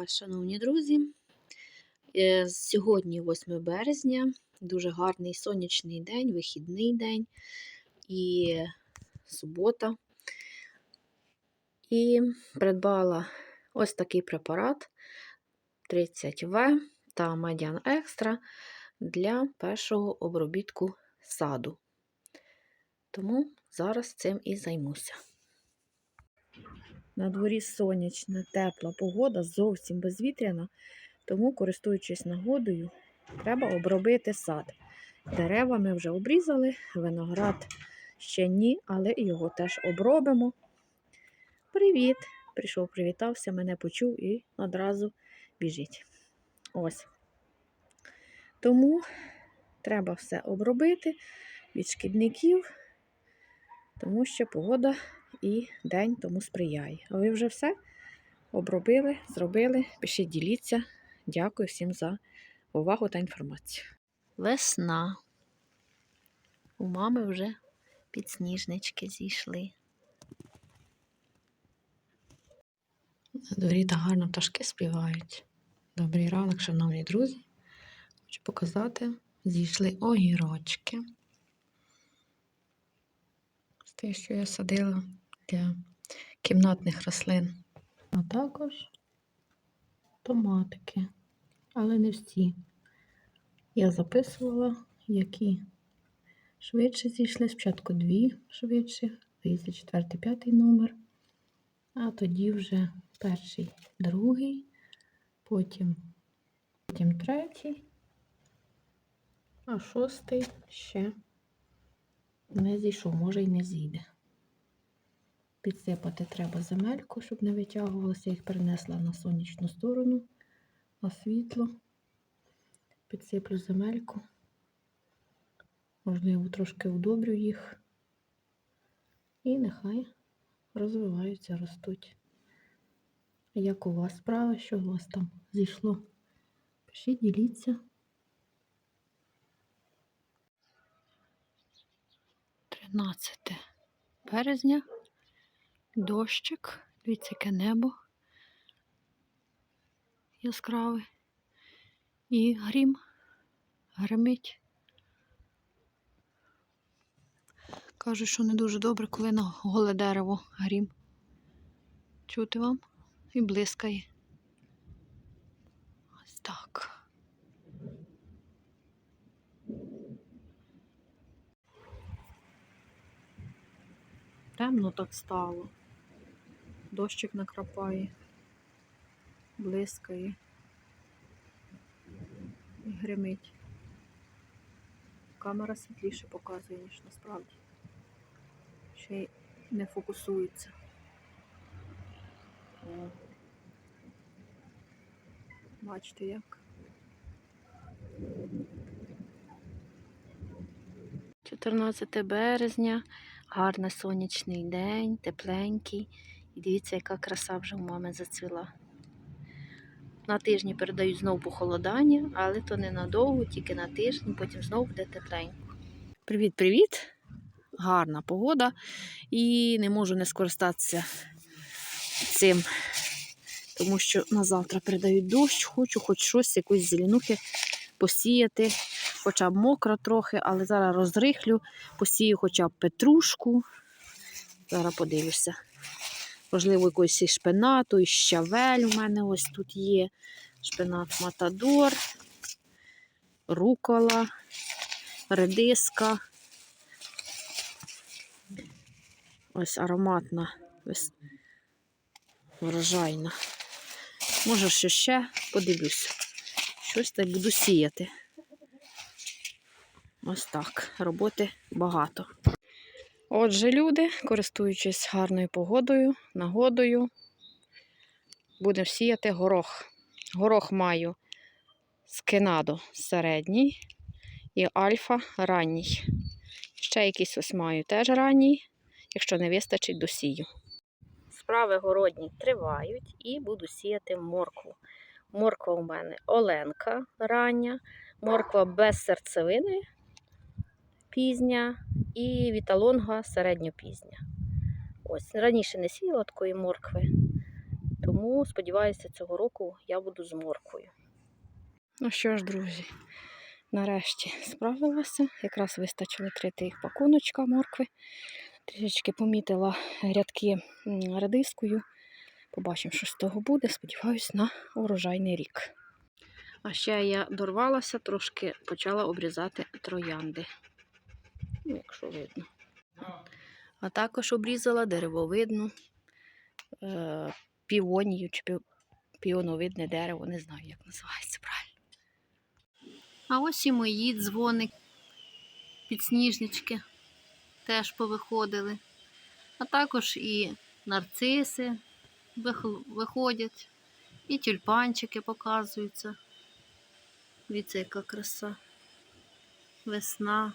вас, шановні друзі. Е, Сьогодні 8 березня, дуже гарний сонячний день, вихідний день і субота. І придбала ось такий препарат 30В та Медіан Екстра для першого обробітку саду. Тому зараз цим і займуся. На дворі сонячна, тепла погода, зовсім безвітряна, тому, користуючись нагодою, треба обробити сад. Дерева ми вже обрізали, виноград ще ні, але його теж обробимо. Привіт! Прийшов, привітався, мене почув і одразу біжить. Ось. Тому треба все обробити від шкідників, тому що погода і день тому сприяє. А ви вже все обробили, зробили. Пишіть, діліться. Дякую всім за увагу та інформацію. Весна. У мами вже підсніжнички зійшли. На дворі та гарно пташки співають. Добрий ранок, шановні друзі. Хочу показати, зійшли огірочки. З те, що я садила для кімнатних рослин. А також томатики, але не всі. Я записувала, які швидше зійшли. Спочатку дві швидше, здається, четвертий, п'ятий номер. А тоді вже перший, другий, потім, потім третій, а шостий ще не зійшов, може й не зійде. Підсипати треба земельку, щоб не витягувалося. Їх перенесла на сонячну сторону, на світло. Підсиплю земельку. Можливо, трошки удобрю їх. І нехай розвиваються, ростуть. Як у вас справа, що у вас там зійшло? Пишіть, діліться. 13 березня. Дощик, дивіться, яке небо яскраве. І грім гримить. Кажуть, що не дуже добре, коли на голе дерево грім. Чути вам? І блискає. Ось так. Темно так стало. Дощик накрапає, блискає і гримить. Камера світліше показує, ніж насправді. Ще й не фокусується. Бачите як. Чотирнадцяте березня. Гарний сонячний день, тепленький. І дивіться, яка краса вже у мами зацвіла. На тижні передають знову похолодання, але то не надовго, тільки на тиждень, потім знову буде тепленько. Привіт-привіт! Гарна погода. І не можу не скористатися цим, тому що на завтра передають дощ, хочу хоч щось, якусь зеленухи посіяти хоча б мокро трохи, але зараз розрихлю, посію хоча б петрушку. Зараз подивлюся. Можливо, якийсь і шпинату, і щавель у мене ось тут є. Шпинат Матадор, рукола, редиска. Ось ароматна, врожайна. Може, що ще подивлюся. Щось так буду сіяти. Ось так. Роботи багато. Отже, люди, користуючись гарною погодою, нагодою, будемо сіяти горох. Горох маю скинадо середній і альфа ранній. Ще якийсь ось маю теж ранній, якщо не вистачить, досію. Справи городні тривають і буду сіяти моркву. Морква у мене оленка рання, морква без серцевини пізня і віталонга середньопізня. Ось, раніше не сіяла такої моркви. Тому сподіваюся, цього року я буду з морквою. Ну що ж, друзі, нарешті справилася. Якраз вистачило три тих пакуночка моркви. Трішечки помітила рядки м, редискою. Побачимо, що з того буде. Сподіваюсь на урожайний рік. А ще я дорвалася, трошки почала обрізати троянди. Ну, якщо видно. А також обрізала деревовидну е, піонію чи піоновидне дерево, не знаю, як називається правильно. А ось і мої дзвони, підсніжнички теж повиходили. А також і нарциси виходять, і тюльпанчики показуються. Дивіться, яка краса. Весна.